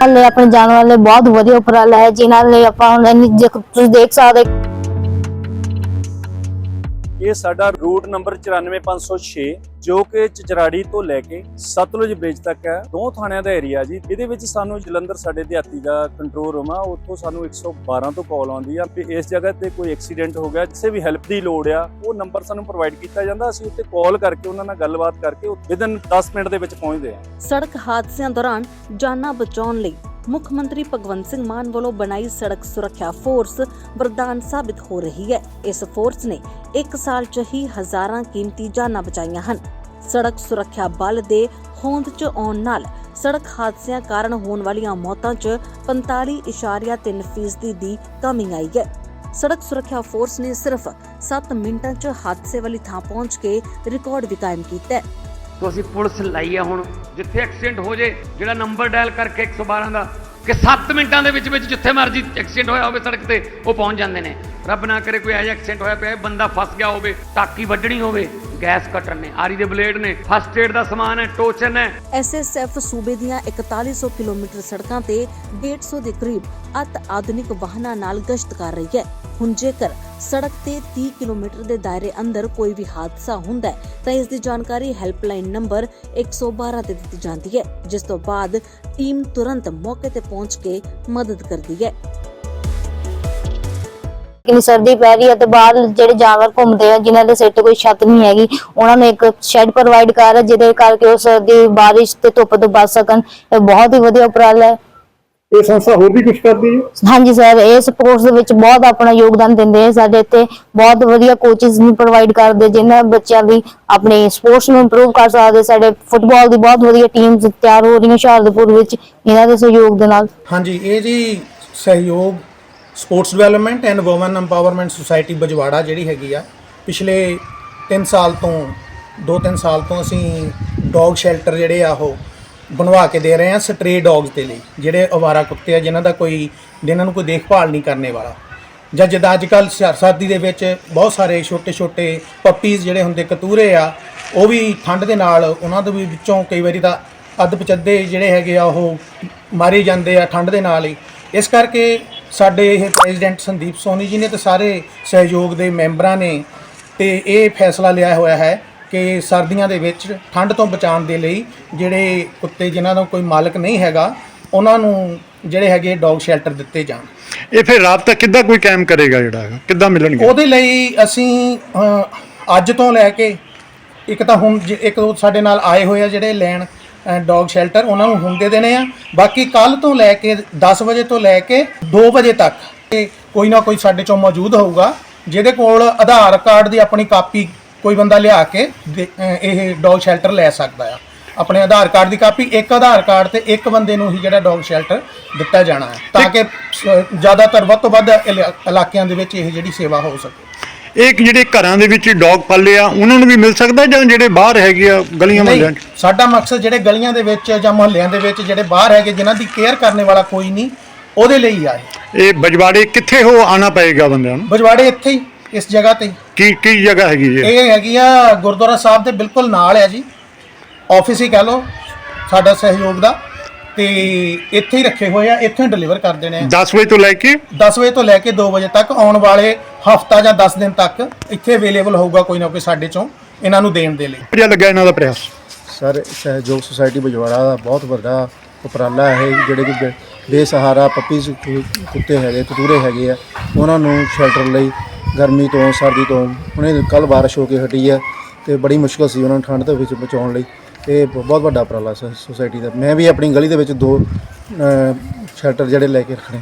ਲਈ ਆਪਣੇ ਜਾਨਵਰਾਂ ਲਈ ਬਹੁਤ ਵਧੀਆ ਉਪਰਾਲਾ ਹੈ, ਜਿਨ੍ਹਾਂ ਲਈ ਆਪਾਂ ਹੁਣ ਇੰਨੀ ਜੇ ਤੁਸੀਂ ਦੇਖ ਸਕਦੇ ਇਹ ਸਾਡਾ ਰੂਟ ਨੰਬਰ 94506 ਜੋ ਕਿ ਚਚਰਾੜੀ ਤੋਂ ਲੈ ਕੇ ਸਤਲੁਜ ਬ੍ਰਿਜ ਤੱਕ ਹੈ। ਦੋ ਥਾਣਿਆਂ ਦਾ ਏਰੀਆ ਜੀ। ਇਹਦੇ ਵਿੱਚ ਸਾਨੂੰ ਜਲੰਧਰ ਸਾਡੇ ਦਿਹਾਤੀ ਦਾ ਕੰਟਰੋਲ ਰੂਮ ਆ। ਉੱਥੋਂ ਸਾਨੂੰ 112 ਤੋਂ ਕਾਲ ਆਉਂਦੀ ਆ। ਕਿ ਇਸ ਜਗ੍ਹਾ ਤੇ ਕੋਈ ਐਕਸੀਡੈਂਟ ਹੋ ਗਿਆ ਕਿਸੇ ਵੀ ਹੈਲਪ ਦੀ ਲੋੜ ਆ, ਉਹ ਨੰਬਰ ਸਾਨੂੰ ਪ੍ਰੋਵਾਈਡ ਕੀਤਾ ਜਾਂਦਾ। ਅਸੀਂ ਉੱਤੇ ਕਾਲ ਕਰਕੇ, ਉਹਨਾਂ ਨਾਲ ਗੱਲਬਾਤ ਕਰਕੇ ਵਿਦਨ 10 ਮਿੰਟ ਦੇ ਵਿੱਚ ਪਹੁੰਚਦੇ ਆ ਸੜਕ ਹਾਦਸਿਆਂ ਦੌਰਾਨ ਜਾਨਾਂ ਬਚਾਉਣ ਲਈ ਮੁੱਖ ਮੰਤਰੀ ਭਗਵੰਤ ਸਿੰਘ ਮਾਨ ਵੱਲੋਂ ਬਣਾਈ ਸੜਕ ਸੁਰੱਖਿਆ ਫੋਰਸ ਵਰਦਾਨ ਸਾਬਿਤ ਹੋ ਰਹੀ ਹੈ। ਇਸ ਫੋਰਸ ਨੇ 1 ਸਾਲ 'ਚ ਹੀ ਹਜ਼ਾਰਾਂ ਕੀਮਤੀ ਜਾਨਾਂ ਬਚਾਈਆਂ ਹਨ। ਸੜਕ ਸੁਰੱਖਿਆ ਬਲ ਦੇ ਹੋਂਦ 'ਚ ਆਉਣ ਨਾਲ ਸੜਕ ਹਾਦਸਿਆਂ ਕਾਰਨ ਹੋਣ ਵਾਲੀਆਂ ਮੌਤਾਂ 'ਚ 45.3% ਦੀ ਕਮੀ ਆਈ ਹੈ। ਸੜਕ ਸੁਰੱਖਿਆ ਫੋਰਸ ਨੇ ਸਿਰਫ 7 ਮਿੰਟਾਂ 'ਚ ਹਾਦਸੇ ਵਾਲੀ ਥਾਂ ਪਹੁੰਚ ਕੇ ਰਿਕਾਰਡ ਵੀ ਕਾਇਮ ਕੀਤਾ ਹੈ। ਤੋ ਅਸੀਂ ਪੁਲਿਸ ਲਾਈ ਆ ਹੁਣ, ਜਿੱਥੇ ਐਕਸੀਡੈਂਟ ਹੋ ਜੇ, ਜਿਹੜਾ ਨੰਬਰ ਡਾਇਲ ਕਰਕੇ 112 ਦਾ, ਕਿ 7 ਮਿੰਟਾਂ ਦੇ ਵਿੱਚ ਵਿੱਚ ਜਿੱਥੇ ਮਰਜ਼ੀ ਐਕਸੀਡੈਂਟ ਹੋਇਆ ਹੋਵੇ ਸੜਕ ਤੇ, ਉਹ ਪਹੁੰਚ ਜਾਂਦੇ ਨੇ। ਰੱਬ ਨਾ ਕਰੇ ਕੋਈ ਐਜਾ ਐਕਸੀਡੈਂਟ ਹੋਇਆ ਪਿਆ ਬੰਦਾ ਫਸ ਗਿਆ ਹੋਵੇ, ਟਾਕੀ ਵੱਢਣੀ ਹੋਵੇ, ਗੈਸ ਕਟਰ ਨੇ, ਆਰੀ ਦੇ ਬਲੇਡ ਨੇ ਫਸਟ ਏਡ ਦਾ ਸਮਾਨ ਹੈ ਟੋਚਨ ਹੈ। ਐਸਐਸਐਫ ਸੂਬੇ ਦੀਆਂ 4100 ਕਿਲੋਮੀਟਰ ਸੜਕਾਂ ਤੇ 150 ਦੇ ਕਰੀਬ ਅਤ ਆਧੁਨਿਕ ਵਾਹਨਾਂ ਨਾਲ ਗਸ਼ਤ ਕਰ ਰਹੀ ਹੈ। ਹੁਣ ਜੇਕਰ ਸੜਕ ਤੇ 30 ਕਿਲੋਮੀਟਰ ਦੇ ਦਾਇਰੇ ਅੰਦਰ ਕੋਈ ਵੀ ਹਾਦਸਾ ਹੁੰਦਾ ਹੈ, ਤਾਂ ਇਸ ਦੀ ਜਾਣਕਾਰੀ ਹੈਲਪਲਾਈਨ ਨੰਬਰ 112 ਤੇ ਦਿੱਤੀ ਜਾਂਦੀ ਹੈ, ਜਿਸ ਤੋਂ ਬਾਅਦ ਟੀਮ ਤੁਰੰਤ ਮੌਕੇ ਤੇ ਪਹੁੰਚ ਕੇ ਮਦਦ ਕਰਦੀ ਹੈ। ਕਿ ਸਰਦੀ ਪੈ ਰਹੀ ਹੈ ਤੇ ਬਾਹਰ ਜਿਹੜੇ ਜਾਨਵਰ ਘੁੰਮਦੇ ਆ, ਜਿਨ੍ਹਾਂ ਦੇ ਸਿਰ ਤੇ ਕੋਈ ਛੱਤ ਨਹੀਂ ਹੈਗੀ, ਉਹਨਾਂ ਨੂੰ ਇੱਕ ਸ਼ੈੱਡ ਪ੍ਰੋਵਾਈਡ ਕਰ ਰਿਹਾ ਜਿਹਦੇ ਕਰਕੇ ਉਹ ਸਰਦੀ ਬਾਰਿਸ਼ ਤੇ ਧੁੱਪ ਤੋਂ ਬਚ ਸਕਣ। ਇਹ ਬਹੁਤ ਹੀ ਵਧੀਆ ਉਪਰਾਲਾ ਹੈ। ਇਹ ਸੰਸਥਾ ਹੋਰ ਵੀ ਕੁਝ ਕਰਦੀ ਹੈ? ਹਾਂਜੀ ਸਰ ਇਹ ਸਪੋਰਟਸ ਦੇ ਵਿੱਚ ਬਹੁਤ ਆਪਣਾ ਯੋਗਦਾਨ ਦਿੰਦੇ ਆ ਸਾਡੇ ਇੱਥੇ। ਬਹੁਤ ਵਧੀਆ ਕੋਚਿਸ ਨੂੰ ਪ੍ਰੋਵਾਈਡ ਕਰਦੇ ਜਿਨ੍ਹਾਂ ਬੱਚਿਆਂ ਦੀ ਆਪਣੇ ਸਪੋਰਟਸ ਨੂੰ ਇੰਪਰੂਵ ਕਰ ਸਕਦੇ। ਸਾਡੇ ਫੁੱਟਬਾਲ ਦੀ ਬਹੁਤ ਵਧੀਆ ਟੀਮਸ ਤਿਆਰ ਹੋ ਰਹੀਆਂ ਹੁਸ਼ਿਆਰਪੁਰ ਵਿੱਚ ਇਹਨਾਂ ਦੇ ਸਹਿਯੋਗ ਦੇ ਨਾਲ। ਹਾਂਜੀ ਇਹ ਜੀ Sahyog sports development and women empowerment society Bajwara ਜਿਹੜੀ ਹੈਗੀ ਆ ਪਿਛਲੇ 3 ਸਾਲ ਤੋਂ 2-3 ਸਾਲ ਤੋਂ ਅਸੀਂ ਡੌਗ ਸ਼ੈਲਟਰ ਜਿਹੜੇ ਆ ਉਹ ਬਣਵਾ ਕੇ ਦੇ ਰਹੇ ਹਾਂ ਸਟਰੇ ਡੌਗਸ ਦੇ ਲਈ, ਜਿਹੜੇ ਅਵਾਰਾ ਕੁੱਤੇ ਆ, ਜਿਨ੍ਹਾਂ ਦਾ ਕੋਈ ਜਿਨ੍ਹਾਂ ਨੂੰ ਕੋਈ ਦੇਖਭਾਲ ਨਹੀਂ ਕਰਨੇ ਵਾਲਾ। ਜਾਂ ਜਿੱਦਾਂ ਅੱਜ ਕੱਲ ਸਰਦੀ ਦੇ ਵਿੱਚ ਬਹੁਤ ਸਾਰੇ ਛੋਟੇ-ਛੋਟੇ ਪੱਪੀਜ਼ ਜਿਹੜੇ ਹੁੰਦੇ ਕਤੂਰੇ ਆ, ਉਹ ਵੀ ਠੰਡ ਦੇ ਨਾਲ ਉਹਨਾਂ ਦੇ ਵੀ ਵਿੱਚੋਂ ਕਈ ਵਾਰੀ ਤਾਂ ਅੱਧ ਪਚੱਦੇ ਜਿਹੜੇ ਹੈਗੇ ਆ, ਉਹ ਮਾਰੇ ਜਾਂਦੇ ਆ ਠੰਡ ਦੇ ਨਾਲ ਹੀ। ਇਸ ਕਰਕੇ ਸਾਡੇ ਇਹ ਪ੍ਰੈਜ਼ੀਡੈਂਟ ਸੰਦੀਪ ਸੋਨੀ ਜੀ ਨੇ ਤੇ ਸਾਰੇ ਸਹਿਯੋਗ ਦੇ ਮੈਂਬਰਾਂ ਨੇ ਤੇ ਇਹ ਫੈਸਲਾ ਲਿਆ ਹੋਇਆ ਹੈ ਕਿ ਸਰਦੀਆਂ ਦੇ ਵਿੱਚ ਠੰਡ ਤੋਂ ਬਚਾਉਣ ਦੇ ਲਈ ਜਿਹੜੇ ਕੁੱਤੇ ਜਿਨ੍ਹਾਂ ਦਾ ਕੋਈ ਮਾਲਕ ਨਹੀਂ ਹੈਗਾ ਉਹਨਾਂ ਨੂੰ ਜਿਹੜੇ ਹੈਗੇ ਡੌਗ ਸ਼ੈਲਟਰ ਦਿੱਤੇ ਜਾਣ। ਇਹ ਫਿਰ ਰਾਬਤਾ ਕਿੱਦਾਂ ਕੋਈ ਕਾਇਮ ਕਰੇਗਾ ਜਿਹੜਾ ਹੈਗਾ? ਕਿੱਦਾਂ ਮਿਲਣਗੇ? ਉਹਦੇ ਲਈ ਅਸੀਂ ਅੱਜ ਤੋਂ ਲੈ ਕੇ ਇੱਕ ਤਾਂ ਹੁਣ ਜ- ਇੱਕ ਉਹ ਸਾਡੇ ਨਾਲ ਆਏ ਹੋਏ ਆ ਜਿਹੜੇ ਲੈਣ ਡੌਗ ਸ਼ੈਲਟਰ ਉਹਨਾਂ ਨੂੰ ਹੁਣ ਦੇ ਦੇਣੇ ਆ। ਬਾਕੀ ਕੱਲ ਤੋਂ ਲੈ ਕੇ 10 ਵਜੇ ਤੋਂ ਲੈ ਕੇ 2 ਵਜੇ ਤੱਕ ਇਹ ਕੋਈ ਨਾ ਕੋਈ ਸਾਡੇ ਚੋਂ ਮੌਜੂਦ ਹੋਊਗਾ ਜਿਹਦੇ ਕੋਲ ਆਧਾਰ ਕਾਰਡ ਦੀ ਆਪਣੀ ਕਾਪੀ ਕੋਈ ਬੰਦਾ ਲਿਆ ਕੇ ਦੇ- ਇਹ ਡੌਗ ਸ਼ੈਲਟਰ ਲੈ ਸਕਦਾ ਆ। ਆਪਣੇ ਆਧਾਰ ਕਾਰਡ ਦੀ ਕਾਪੀ ਇੱਕ ਆਧਾਰ ਕਾਰਡ ਤੇ ਇੱਕ ਬੰਦੇ ਨੂੰ ਹੀ ਜਿਹੜਾ ਡੌਗ ਸ਼ੈਲਟਰ ਦਿੱਤਾ ਜਾਣਾ ਹੈ ਤਾਂ ਕਿ ਸ- ਜ਼ਿਆਦਾਤਰ ਵੱਧ ਤੋਂ ਵੱਧ ਇਲਾ- ਇਲਾਕਿਆਂ ਦੇ ਵਿੱਚ ਇਹ ਜਿਹੜੀ ਸੇਵਾ ਹੋ ਸਕੇ। ਇਹ ਜਿਹੜੇ ਘਰਾਂ ਦੇ ਵਿੱਚ ਡੌਗ ਪਾਲੇ ਆ ਉਹਨਾਂ ਨੂੰ ਵੀ ਮਿਲ ਸਕਦਾ ਜਾਂ ਜਿਹੜੇ ਬਾਹਰ ਹੈਗੇ ਆ ਗਲੀਆਂ ਮੁਹੱਲਿਆਂ 'ਚ? ਸਾਡਾ ਮਕਸਦ ਜਿਹੜੇ ਗਲੀਆਂ ਦੇ ਵਿੱਚ ਜਾਂ ਮੁਹੱਲਿਆਂ ਦੇ ਵਿੱਚ ਜਿਹੜੇ ਬਾਹਰ ਹੈਗੇ ਜਿਨ੍ਹਾਂ ਦੀ ਕੇਅਰ ਕਰਨ ਵਾਲਾ ਕੋਈ ਨਹੀਂ ਉਹਦੇ ਲਈ ਆ ਇਹ ਇਹ ਬਜਵਾੜੇ ਕਿੱਥੇ ਹੋ ਆਣਾ ਪਏਗਾ ਬੰਦਿਆਂ ਨੂੰ? ਬਜਵਾੜੇ ਇੱਥੇ ਹੀ ਇਸ ਜਗ੍ਹਾ ਤੇ ਹੀ। ਕੀ ਕੀ ਜਗ੍ਹਾ ਹੈਗੀ ਇਹ? ਇਹ ਹੈਗੀ ਆ ਗੁਰਦੁਆਰਾ ਸਾਹਿਬ ਦੇ ਬਿਲਕੁਲ ਨਾਲ ਆ ਜੀ। ਆਫਿਸ ਹੀ ਕਹ ਲਓ ਸਾਡਾ ਸਹਿਯੋਗ ਦਾ। ਤੇ ਇੱਥੇ ਹੀ ਰੱਖੇ ਹੋਏ ਆ ਇੱਥੇ ਹੀ ਡਿਲੀਵਰ ਕਰ ਦੇਣੇ ਆ। 10 ਵਜੇ ਤੋਂ ਲੈ ਕੇ? 10 ਵਜੇ ਤੋਂ ਲੈ ਕੇ 2 ਵਜੇ ਤੱਕ ਆਉਣ ਵਾਲੇ ਹਫਤਾ ਜਾਂ 10 ਦਿਨ ਤੱਕ ਇੱਥੇ ਅਵੇਲੇਬਲ ਹੋਊਗਾ ਕੋਈ ਨਾ ਕੋਈ ਸਾਡੇ ਚੋਂ ਇਹਨਾਂ ਨੂੰ ਦੇਣ ਦੇ ਲਈ। ਵਧੀਆ ਲੱਗਾ ਇਹਨਾਂ ਦਾ ਪ੍ਰਯਾਸ? ਸਰ ਸਹਿਯੋਗ ਸੁਸਾਇਟੀ ਬਜਵਾੜਾ ਦਾ ਬਹੁਤ ਵੱਡਾ ਉਪਰਾਲਾ ਹੈ। ਇਹ ਜਿਹੜੇ ਕਿ ਬੇਸਹਾਰਾ ਪੱਪੀਜ਼ ਕੁ- ਕੁੱਤੇ ਹੈਗੇ ਕਤੂਰੇ ਹੈਗੇ ਆ ਉਹਨਾਂ ਨੂੰ ਸ਼ੈਲਟਰ ਲਈ ਗਰਮੀ ਤੋਂ ਸਰਦੀ ਤੋਂ ਹੁਣੇ ਕੱਲ ਬਾਰਿਸ਼ ਹੋ ਕੇ ਹਟੀ ਹੈ ਤੇ ਬੜੀ ਮੁਸ਼ਕਲ ਸੀ ਉਹਨਾਂ ਨੂੰ ਠੰਡ ਦੇ ਵਿੱਚ ਬਚਾਉਣ ਲਈ। ਇਹ ਬਹੁਤ ਵੱਡਾ ਉਪਰਾਲਾ ਸ- ਸੁਸਾਇਟੀ ਦਾ। ਮੈਂ ਵੀ ਆਪਣੀ ਗਲੀ ਦੇ ਵਿੱਚ ਦੋ ਅ, ਸ਼ੈਲਟਰ ਜਿਹੜੇ ਲੈ ਕੇ ਰੱਖਣੇ